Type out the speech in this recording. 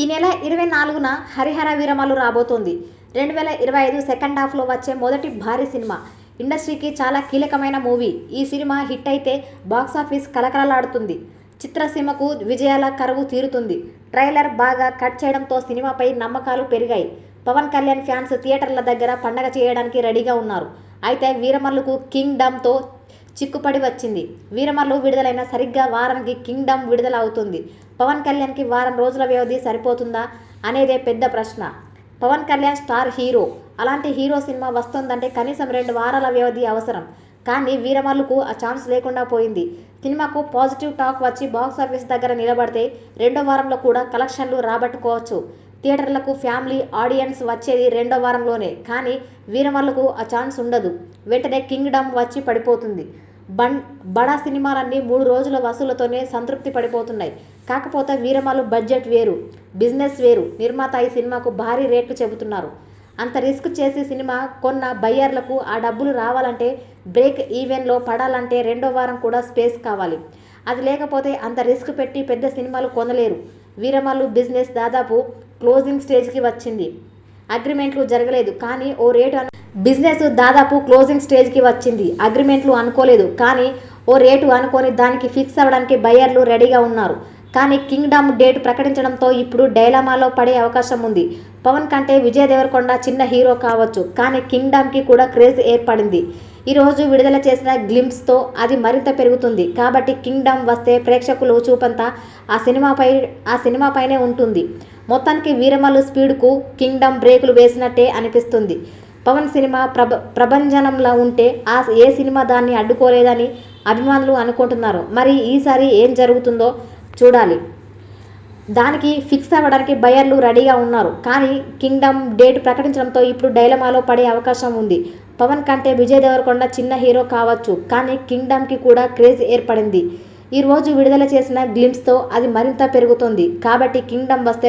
ఈ నెల ఇరవై నాలుగున హరిహర వీరమలు రాబోతోంది. రెండు వేల ఇరవై ఐదు సెకండ్ హాఫ్లో వచ్చే మొదటి భారీ సినిమా. ఇండస్ట్రీకి చాలా కీలకమైన మూవీ. ఈ సినిమా హిట్ అయితే బాక్సాఫీస్ కలకలలాడుతుంది. చిత్రసీమకు విజయాల కరువు తీరుతుంది. ట్రైలర్ బాగా కట్ చేయడంతో సినిమాపై నమ్మకాలు పెరిగాయి. పవన్ కళ్యాణ్ ఫ్యాన్స్ థియేటర్ల దగ్గర పండగ చేయడానికి రెడీగా ఉన్నారు. అయితే వీరమల్లుకు కింగ్ డమ్తో చిక్కుపడి వచ్చింది. వీరమల్లు విడుదలైన సరిగ్గా వారానికి కింగ్డమ్ విడుదల అవుతుంది పవన్ కళ్యాణ్కి వారం రోజుల వ్యవధి సరిపోతుందా అనేదే పెద్ద ప్రశ్న. Pawan Kalyan star hero. అలాంటి హీరో సినిమా వస్తుందంటే కనీసం రెండు వారాల వ్యవధి అవసరం. కానీ వీరమల్లుకు ఆ ఛాన్స్ లేకుండా పోయింది. సినిమాకు పాజిటివ్ టాక్ వచ్చి బాక్స్ ఆఫీస్ దగ్గర నిలబడితే రెండో వారంలో కూడా కలెక్షన్లు రాబట్టుకోవచ్చు. థియేటర్లకు ఫ్యామిలీ ఆడియన్స్ వచ్చేది రెండో వారంలోనే కానీ వీరమల్లుకు ఆ ఛాన్స్ ఉండదు. వెంటనే కింగ్డమ్ వచ్చి పడిపోతుంది. బన్ బడా సినిమాలన్నీ మూడు రోజుల వసూలతోనే సంతృప్తి పడిపోతున్నాయి. కాకపోతే వీరమల్లు బడ్జెట్ వేరు బిజినెస్ వేరు. నిర్మాత ఈ సినిమాకు భారీ రేట్లు చెబుతున్నారు. అంత రిస్క్ చేసి సినిమా కొన్న బయ్యర్లకు ఆ డబ్బులు రావాలంటే బ్రేక్ ఈవెన్లో పడాలంటే రెండో వారం కూడా స్పేస్ కావాలి. అది లేకపోతే అంత రిస్క్ పెట్టి పెద్ద సినిమాలు కొనలేరు. వీరమల్లు బిజినెస్ దాదాపు క్లోజింగ్ స్టేజ్కి వచ్చింది. అగ్రిమెంట్లు జరగలేదు. కానీ ఓ రేటు అను బిజినెస్ దాదాపు క్లోజింగ్ స్టేజ్కి వచ్చింది. అగ్రిమెంట్లు అనుకోలేదు. కానీ ఓ రేటు అనుకొని దానికి ఫిక్స్ అవ్వడానికి బయ్యర్లు రెడీగా ఉన్నారు. కానీ కింగ్డమ్ డేట్ ప్రకటించడంతో ఇప్పుడు డైలమాలో పడే అవకాశం ఉంది. పవన్ కంటే విజయ్ దేవరకొండ చిన్న హీరో కావచ్చు. కానీ కింగ్డమ్కి కూడా క్రేజ్ ఏర్పడింది. ఈరోజు విడుదల చేసిన గ్లింప్స్తో అది మరింత పెరుగుతుంది. కాబట్టి కింగ్డమ్ వస్తే ప్రేక్షకులు చూపంతా ఆ సినిమాపై ఆ సినిమాపైనే ఉంటుంది. మొత్తానికి వీరమల్లు స్పీడ్కు కింగ్డమ్ బ్రేకులు వేసినట్టే అనిపిస్తుంది. పవన్ సినిమా ప్రభ ప్రభంజనంలా ఉంటే ఆ ఏ సినిమా దాన్ని అడ్డుకోలేదని అభిమానులు అనుకుంటున్నారు. మరి ఈసారి ఏం జరుగుతుందో చూడాలి. దానికి ఫిక్స్ అవ్వడానికి బయర్లు రెడీగా ఉన్నారు. కానీ కింగ్డమ్ డేట్ ప్రకటించడంతో ఇప్పుడు డైలమాలో పడే అవకాశం ఉంది. పవన్ కంటే విజయ్ దేవరకొండ చిన్న హీరో కావచ్చు. కానీ కింగ్డమ్కి కూడా క్రేజ్ ఏర్పడింది. ఈరోజు విడుదల చేసిన గ్లిమ్స్తో అది మరింత పెరుగుతుంది. కాబట్టి కింగ్డమ్ వస్తే